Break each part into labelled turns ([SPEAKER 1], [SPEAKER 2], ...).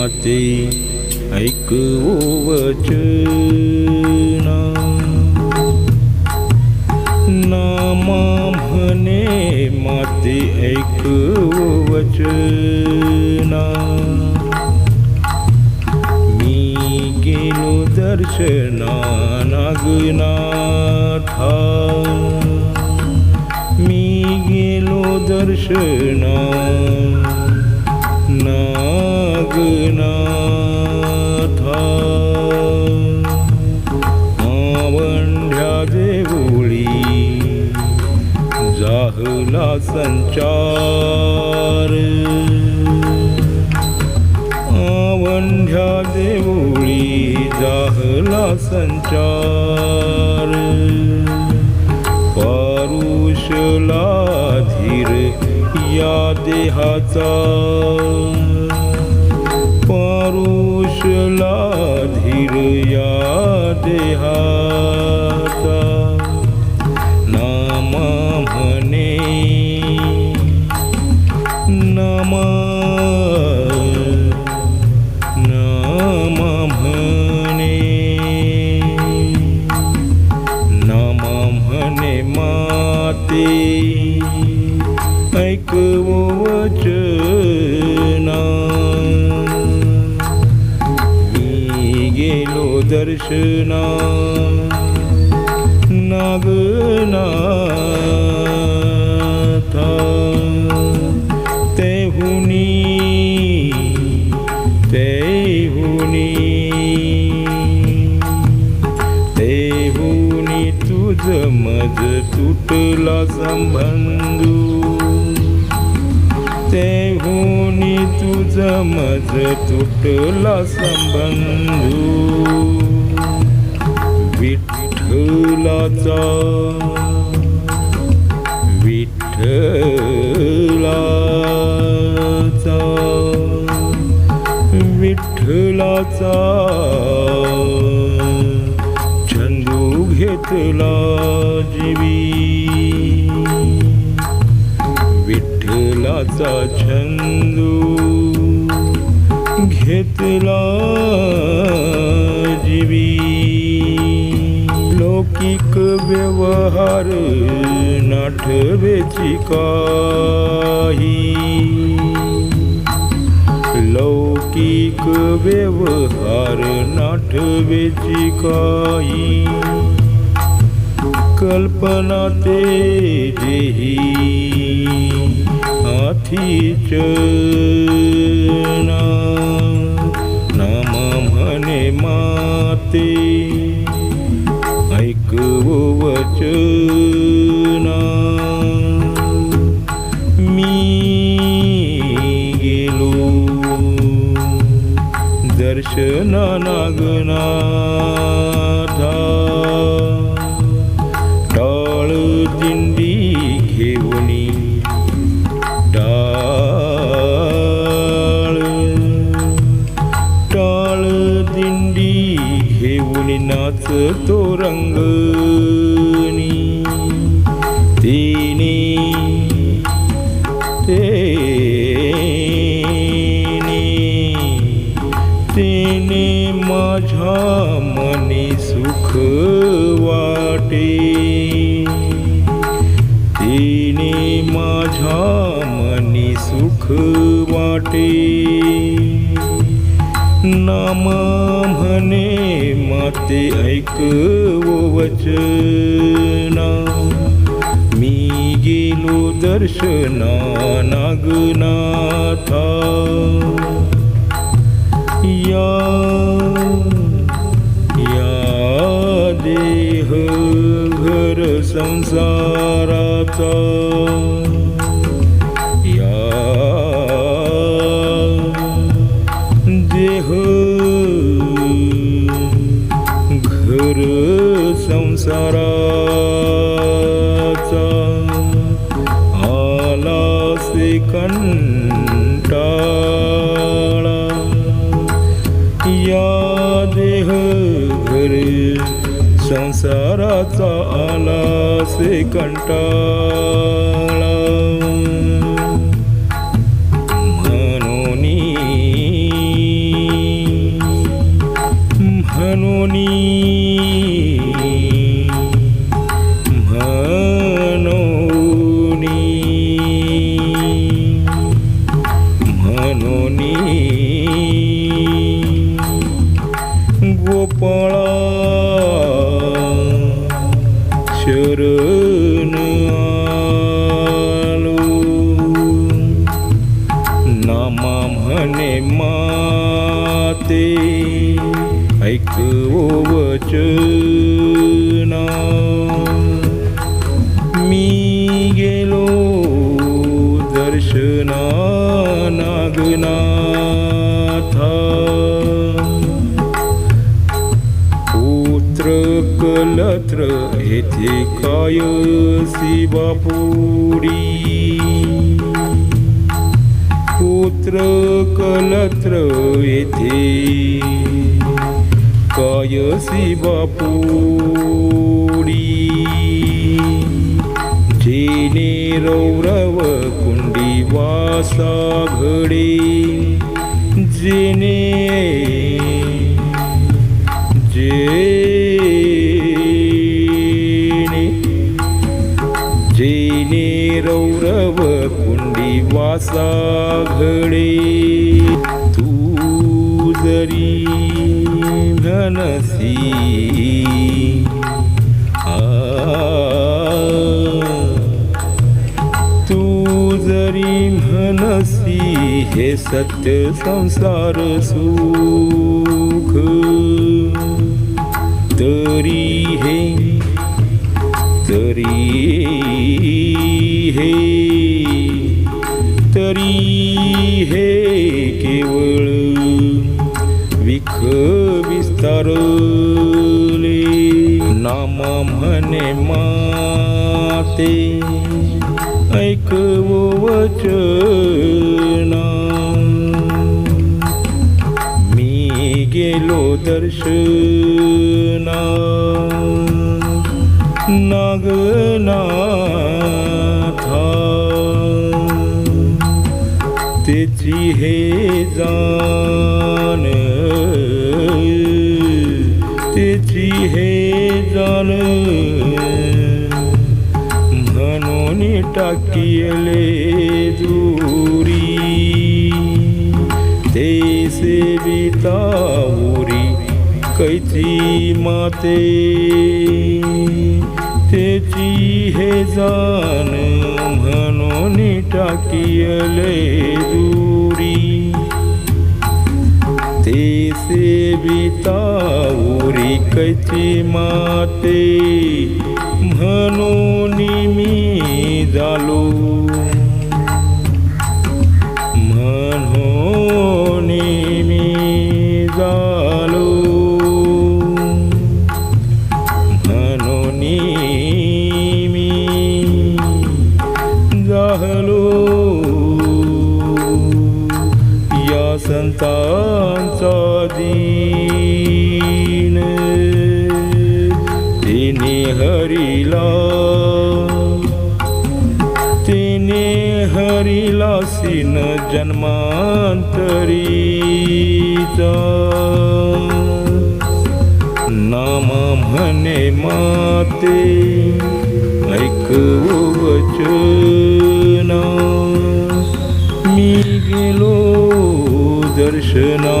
[SPEAKER 1] माते ऐकवो वचना। नामा म्हणे माते ऐकवो वचना। मी गेलो दर्शना नागनाथा मी गेलो दर्शना नागनाथा। आवंढ्या देवळी जाहला संचार। आवंढ्या देवळी जाहला संचार। पारुषला धीर या देहाचा पारुषला धीर या देहाचा दर्शना नागनाथा तेहुनी तेहुनी तेहुनी तुझ मज तुटला संबंधू। तेहुनी तुझ मज तुटला संबंधू। विठ्ठलाचा. विठ्ठलाचा. विठ्ठलाचा. छंदू घेतला जीवी. विठ्ठलाचा छंदू घेतला जीवी. लौकिक व्यवहार नाठवेची काही। लौकिक व्यवहार नाठवेची काही। कल्पना ते जेही हाथीच नाम म्हणे माते वचना दर्शना नागनाथा घेऊन नाचतो रंगणी तिने तेने तेने माझ्या मनी सुख वाटे. तिने माझ्या मनी सुख वाटे. नाम म्हणे माते ऐक वचना. मी गेलो दर्शना नागनाथा या या देह घर संसाराचा. आला से कंटाळा ते ऐकवो वचन. मी गेलो दर्शना नागनाथा पुत्र कलत्र येथे काय बापुरी पुत्र कलत्र येथे. काय शिवापुरी जेने रौरव कुंडी वासा घडे जेने जे जेने रौरव कुंडी वास घडे तू जरी मनसी तू जरी म्हणसी हे सत्य संसार सुख तरी हे तरी हे. तरी हे केवळ विख विस्तारले नामा म्हणे माते ऐकव वचना. मी गेलो दर्शना नागनाथा. त्याची हे जाण त्याची हे जाण म्हणून टाकिले दूरी ते सेवितावरी कैची माते। त्याची हे जाण म्हणून टाकियले दूरी. ते सेवितावरी कैची माते म्हणून मी झालो संतांचा दीन. तिने हरिला तिने हरिला सिन जन्मांतरीचा. नाम म्हणे माते ऐकवो वचना. मी गेलो दर्शना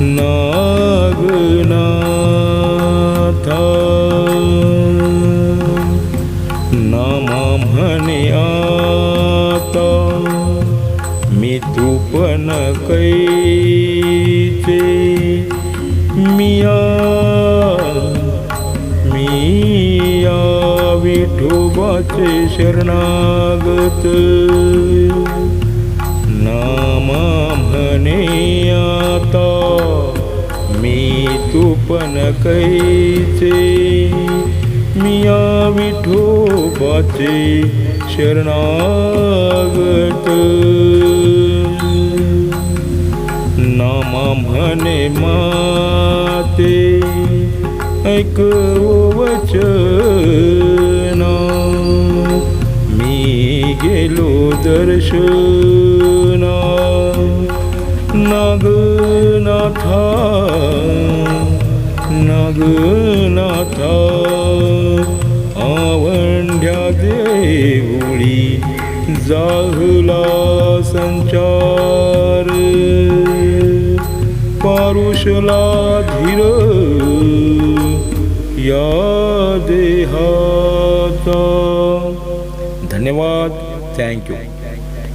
[SPEAKER 1] नागनाथा। नामा म्हणे आता मी तू पण कैचे मिया मिया विठोबाचे शरणागत। पण कैचे मिया विठोबाचे शरणागत। नामा म्हणे माते ऐक वचना। मी गेलो दर्शना नागनाथा नागनाथा आवंढ्या देवळी जाहला संचार. पारुषला धीर या देहाचा. धन्यवाद. थँक्यू